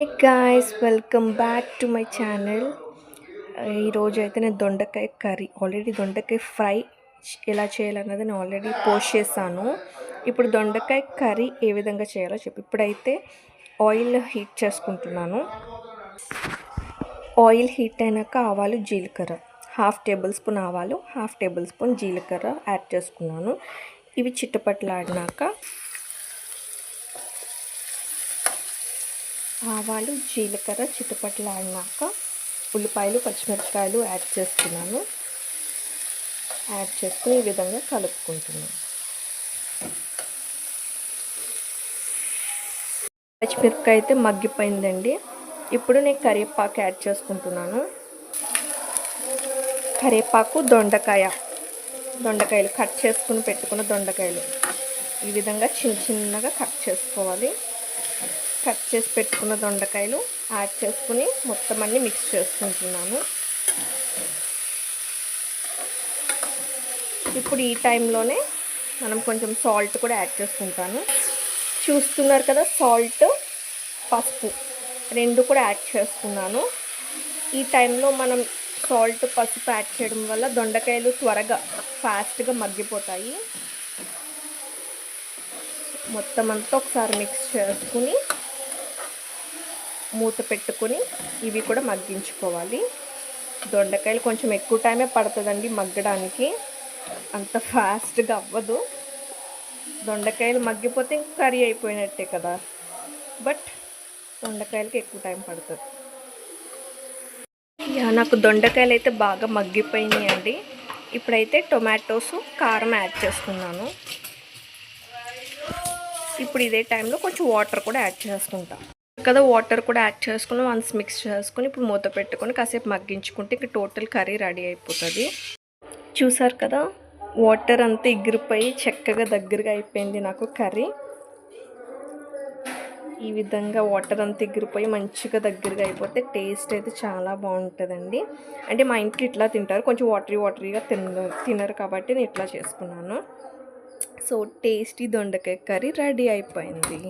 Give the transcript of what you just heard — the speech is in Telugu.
Guys welcome back to my channel ఈరోజు అయితే నేను దొండకాయ కర్రీ ఆల్రెడీ దొండకాయ ఫ్రై ఎలా చేయాలన్నది నేను ఆల్రెడీ పోస్ట్ చేశాను. ఇప్పుడు దొండకాయ కర్రీ ఏ విధంగా చేయాలో చెప్పి. ఇప్పుడైతే ఆయిల్ హీట్ చేసుకుంటున్నాను. ఆయిల్ హీట్ అయినాక ఆవాలు జీలకర్ర. హాఫ్ టేబుల్ స్పూన్ ఆవాలు హాఫ్ టేబుల్ స్పూన్ జీలకర్ర యాడ్ చేసుకున్నాను. ఇవి చిట్టపట్లాడినాక ఆవాలు జీలకర్ర చిటపట్లాడినాక ఉల్లిపాయలు పచ్చిమిరపకాయలు యాడ్ చేస్తున్నాను యాడ్ చేసుకుని ఈ విధంగా కలుపుకుంటున్నాను. పచ్చిమిరపకాయ అయితే మగ్గిపోయిందండి. ఇప్పుడు నేను కరివేపాకు యాడ్ చేసుకుంటున్నాను. కరివేపాకు దొండకాయ. దొండకాయలు కట్ చేసుకుని పెట్టుకున్న దొండకాయలు. ఈ విధంగా చిన్న చిన్నగా కట్ చేసుకోవాలి. కట్ చేసి పెట్టుకున్న దొండకాయలు యాడ్ చేసుకుని మొత్తం అన్నీ మిక్స్ చేసుకుంటున్నాను. ఇప్పుడు ఈ టైంలోనే మనం కొంచెం సాల్ట్ కూడా యాడ్ చేసుకుంటాను. చూస్తున్నారు కదా సాల్ట్ పసుపు రెండు కూడా యాడ్ చేసుకున్నాను. ఈ టైంలో మనం సాల్ట్ పసుపు యాడ్ చేయడం వల్ల దొండకాయలు త్వరగా ఫాస్ట్గా మగ్గిపోతాయి. మొత్తం అంతా ఒకసారి మిక్స్ చేసుకుని మూత పెట్టుకొని ఇవి కూడా మగ్గించుకోవాలి. దొండకాయలు కొంచెం ఎక్కువ టైమే పడుతుందండి మగ్గడానికి. అంత ఫాస్ట్గా అవ్వదు. దొండకాయలు మగ్గిపోతే కర్రీ అయిపోయినట్టే కదా. బట్ దొండకాయలకి ఎక్కువ టైం పడుతుంది. నాకు దొండకాయలు అయితే బాగా మగ్గిపోయినాయి అండి. ఇప్పుడైతే టొమాటోస్ కారం యాడ్ చేసుకున్నాను. ఇప్పుడు ఇదే టైంలో కొంచెం వాటర్ కూడా యాడ్ చేసుకుంటాను కదా వాటర్ కూడా యాడ్ చేసుకుని వన్స్ మిక్స్ చేసుకుని ఇప్పుడు మూత పెట్టుకొని కాసేపు మగ్గించుకుంటే ఇంక టోటల్ కర్రీ రెడీ అయిపోతుంది. చూసారు కదా వాటర్ అంతా ఎగిరిపోయి చక్కగా దగ్గరగా అయిపోయింది నాకు కర్రీ ఈ విధంగా వాటర్ అంతా ఎగిరిపోయి మంచిగా దగ్గరగా అయిపోతే టేస్ట్ అయితే చాలా బాగుంటుందండి. అంటే మా ఇంట్లో ఇట్లా తింటారు కొంచెం వాటరీ వాటరీగా తిన తినరు కాబట్టి నేను ఇట్లా చేసుకున్నాను. సో టేస్టీ దొండకాయ కర్రీ రెడీ అయిపోయింది.